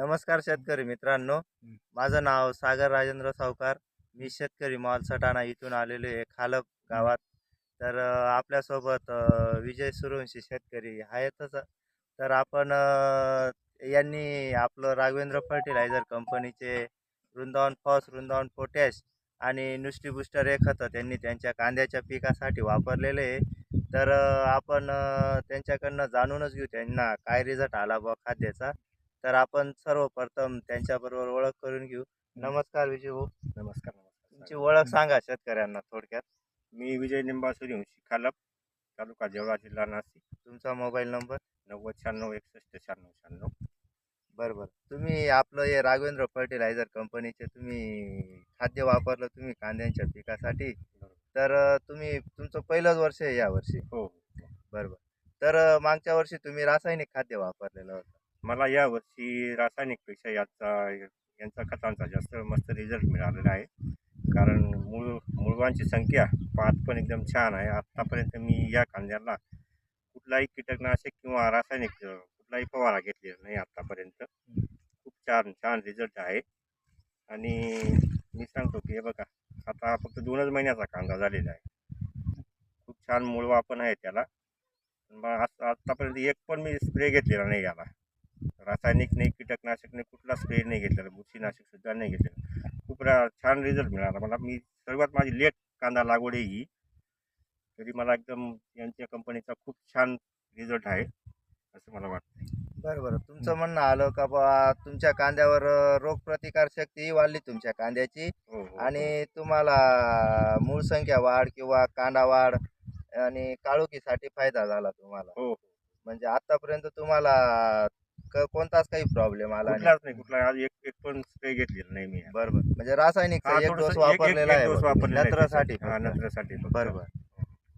नमस्कार शेतकरी मित्रांनो. माझं नाव सागर राजेंद्र सावकार. मी शेतकरी मॉल सटाणा इथून आलेलो आहे खालप गावात. तर आपल्यासोबत विजय सूर्यवंशी शेतकरी आहेतच. तर आपण यांनी आपलं राघवेंद्र फर्टिलायझर कंपनीचे वृंदावन फॉस वृंदावन पोटॅश आणि नुष्टी बुस्टर हे खतं त्यांनी त्यांच्या कांद्याच्या पिकासाठी वापरलेले आहे. तर आपण त्यांच्याकडनं जाणूनच घेऊ त्यांना काय रिझल्ट आला बुवा खाद्याचा. तर आपण सर्वप्रथम त्यांच्याबरोबर ओळख करून घेऊ. नमस्कार विजय भाऊ. नमस्कार तुमची नमस्कार ओळख सांगा शेतकऱ्यांना थोडक्यात. मी विजय निंबा सूर्यवंशी खालप तालुका जेवळा जिल्हा नाशिक. तुमचा मोबाईल नंबर? नव्वद शहाण्णव एकसष्ट शहाण्णव शहाण्णव. बरं बरं. तुम्ही आपलं हे राघवेंद्र फर्टिलायझर कंपनीचे तुम्ही खाद्य वापरलं तुम्ही कांद्यांच्या पिकासाठी. तर अ, तुम्ही तुमचं पहिलंच वर्ष आहे यावर्षी. हो हो. बरं बरं. तर अ, मागच्या वर्षी तुम्ही रासायनिक खाद्य वापरलेलं होतं. मला यावर्षी रासायनिकपेक्षा याचा यांचा खतांचा जास्त मस्त रिझल्ट मिळालेला आहे. कारण मूळ मुळवांची संख्या पात पण एकदम छान आहे. आत्तापर्यंत मी या कांद्याला कुठलाही कीटकनाशक किंवा रासायनिक कुठलाही फवारा घेतलेला नाही आत्तापर्यंत. खूप छान छान रिझल्ट आहे. आणि मी सांगतो की हे बघा आता फक्त दोनच महिन्याचा कांदा झालेला आहे. खूप छान मुळवा पण आहे त्याला. मग आज आत्तापर्यंत एक पण मी स्प्रे घेतलेला नाही याला. रासायनिक नाही कीटकनाशक नाही कुठला स्प्रे नाही घेतलेला बुरशीनाशक सुद्धा नाही घेतलेलं. खूप रा छान रिझल्ट मिळाला. मला मी सर्वात माझी लेट कांदा लागवड आहे ही. तरी मला एकदम यांच्या कंपनीचा खूप छान रिझल्ट आहे असं मला वाटतं बरं बरं. तुमचं म्हणणं आलं का बा तुमच्या कांद्यावर रोगप्रतिकार शक्तीही वाढली तुमच्या कांद्याची. हो हो आणि तुम्हाला मूळ संख्या वाढ किंवा कांदा वाढ आणि काळोखीसाठी फायदा झाला तुम्हाला. हो हो. म्हणजे आतापर्यंत तुम्हाला क- कोणताच काही प्रॉब्लेम आला नाही कुठलाच नाही कुठला आज एक एक पण स्प्रे घेतलेला नाही मी बरोबर म्हणजे रासायनिक हा, एक थोडंसं डोस एक- एक- वापरलेला एक आहे डोस बा तुम्ही. वापरलेला आहे नत्रसाठी त्याचा. हा फक्त. नत्रसाठी फक्त. बरोबर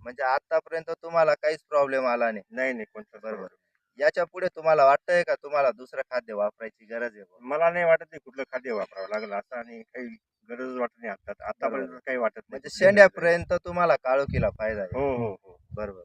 म्हणजे आतापर्यंत तुम्हाला काहीच प्रॉब्लेम आला नाही नाही नाही कोणता बरोबर. याच्यापुढे तुम्हाला वाटतंय का तुम्हाला दुसरं खाद्य वापरायची गरज आहे बुवा? मला नाही वाटत ते कुठलं खाद्य वापरावं लागलं असं आणि काही गरज वाटत नाही आता आतापर्यंत काही वाटत नाही म्हणजे. शेंड्यापर्यंत तुम्हाला काळोखीला फायदा आहे हो हो हो बरोबर